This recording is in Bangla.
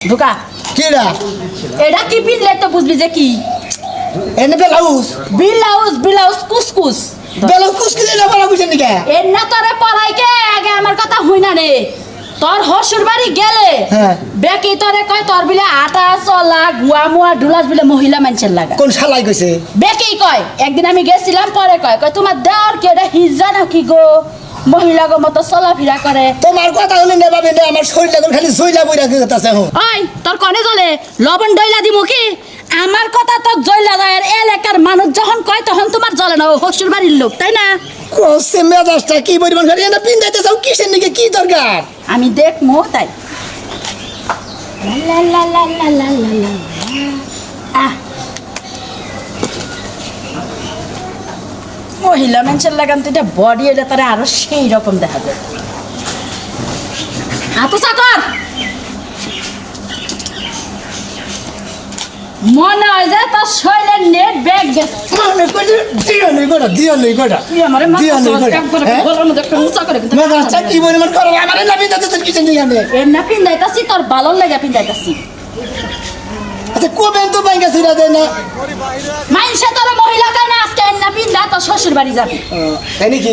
ঢুকা। কিরা এটা কি পিনলে তো বুঝবি যে কি? এনে বেলাউস ব্লাউজ ব্লাউজ কুসকুস। বেলাউস কুসকি দিলে বলা বুঝেন এর না তোরে পড়াই কে? আগে আমার কথা হই না রে। তোর হসুর বাড়ি গেলে হ্যাঁ। বেকি তোরে কয় তোর বিলে আটা চলা গুয়া মুয়া ডুলাস বিলে মহিলা মানুষের লাগা। কোন শালাই কইছে? বেকি কয় একদিন আমি গেছিলাম পরে কয় কয় তোমার দেওয়ার কি এটা হিজা নাকি গো? মহিলা গো মতো চলাফেরা করে। তোমার কথা হলে নেবাবে না আমার শরীর লাগল খালি জইলা বইরা গেতাছে হো। ওই তোর কনে জলে? লবণ ডইলা দিমু কি? আমার কথা তোর জইলা যায় আর এলাকার মানুষ যখন কয় তখন তোমার জলে না হসুর বাড়ির লোক তাই না? কোসে মেজাজটা কি পরিমাণ খালি এনে পিন্দাইতে চাও কিসের নিকে কি দরকার? আমি দেখমু তাই। লা লা লা লা লা লা লা লা। আহ। মহিলা মানুষের লাগান তো এটা বডি এলে তারা আরও সেই রকম দেখা যায়। চাকর মনে হয় যে তোর শৈলের নেট ব্যাগ গেছে। দিও নেই গোটা দিও নেই গোটা তুই দিও নেই করে কি করো আমারে না নিকে আমি? এর না পিন্দাইতাছি তোর ভালো লাগে পিন্দাইতাছি আচ্ছা তো বাইঙ্গা ছিড়া দেয় না মাইনসে তোর মহিলা কেন আজকে এর না শ্বশুর বাড়ি যাবি। তাই নাকি?